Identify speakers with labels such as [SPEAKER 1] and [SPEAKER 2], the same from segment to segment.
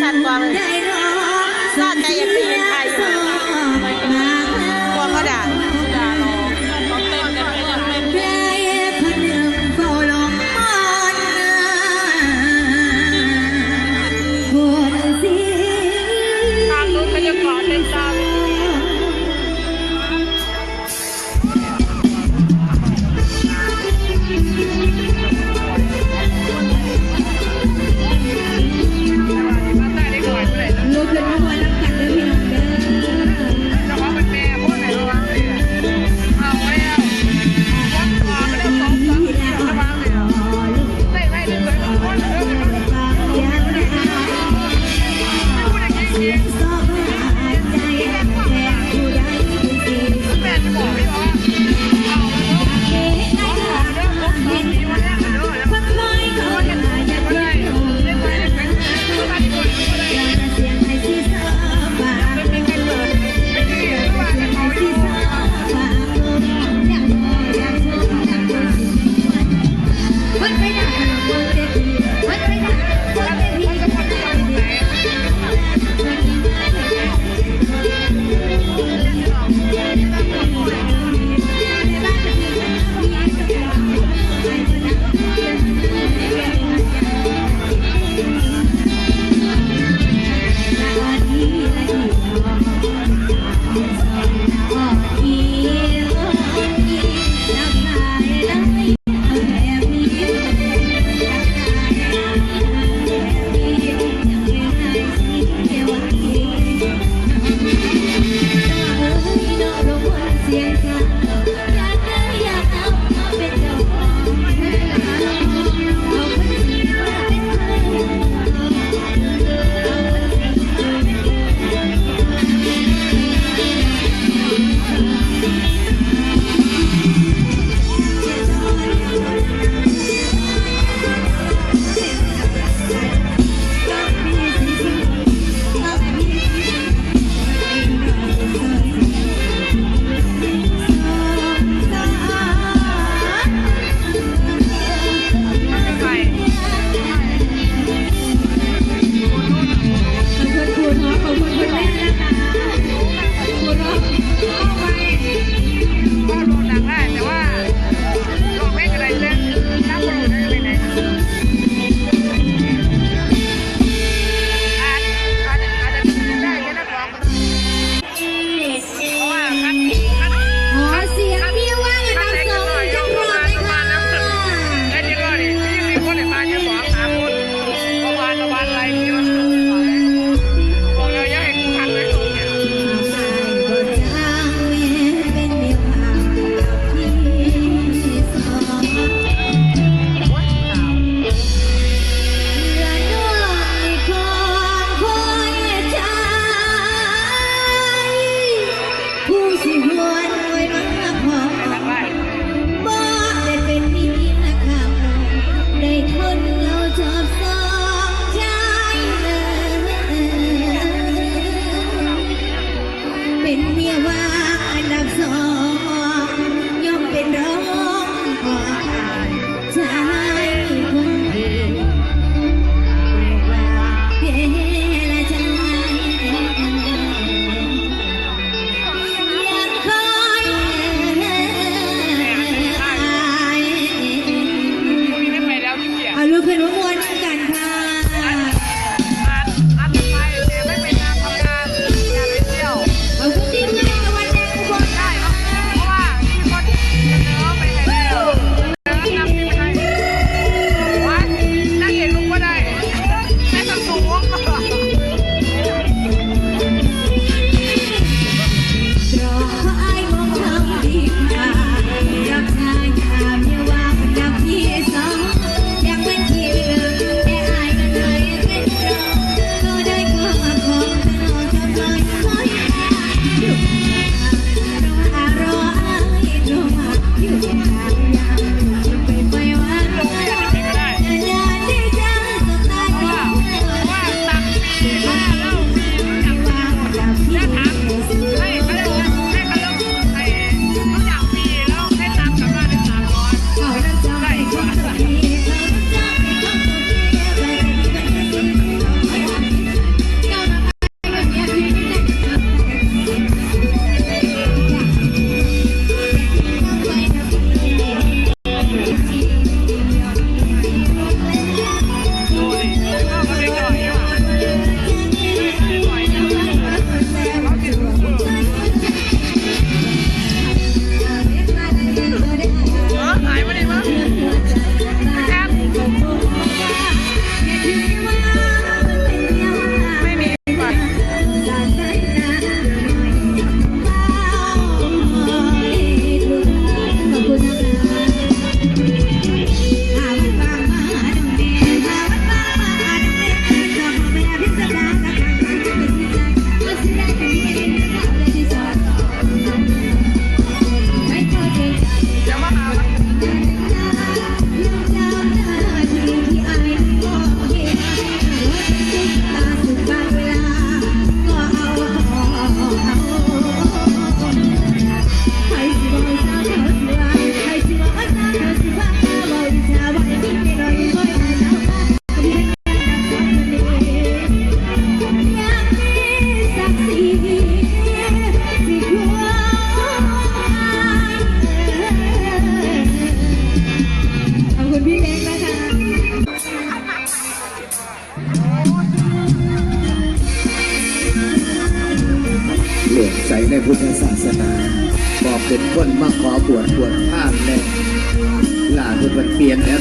[SPEAKER 1] ชัดกว่า
[SPEAKER 2] เลยน่าจะยังได้ยินใครอยู่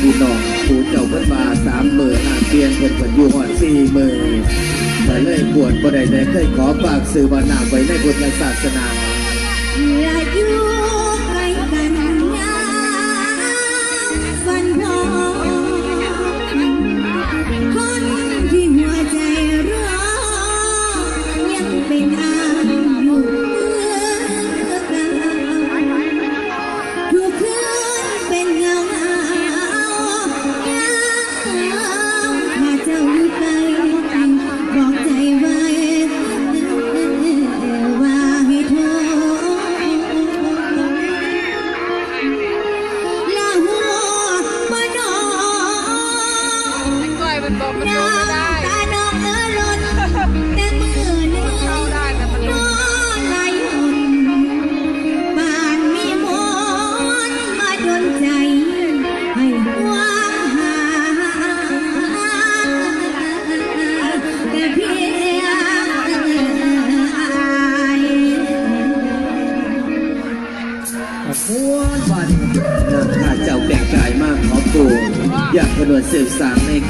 [SPEAKER 2] พี่น้องผู้เจ้าเพิ่นมาสามหมื่นหาเตียงเพิ่นเพิ่นอยู่หอดสี่หมื่นแต่เลยปวดบ่ได้แต่เคยขอฝากสื่อว่านาไว้ในพุทธศาสนา
[SPEAKER 1] อย่าอยู่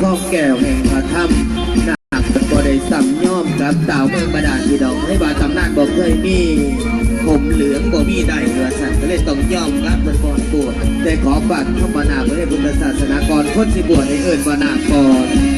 [SPEAKER 1] พ่อแก้
[SPEAKER 2] วแห่งพระธรรมนาคก็ได้สัมย่อมกับสาวเมืองบาดาลที่ดอกให้บาตำนานบอกเคยมีผมเหลืองบ่มีได้เหือสันก็เลยต้องย่อมรับเป็นก่อนปวดแต่ขอบัตรเข้ามานาเพื่อให้พุทธศาสนากรคนสิบวชให้เอิญมานาก่อน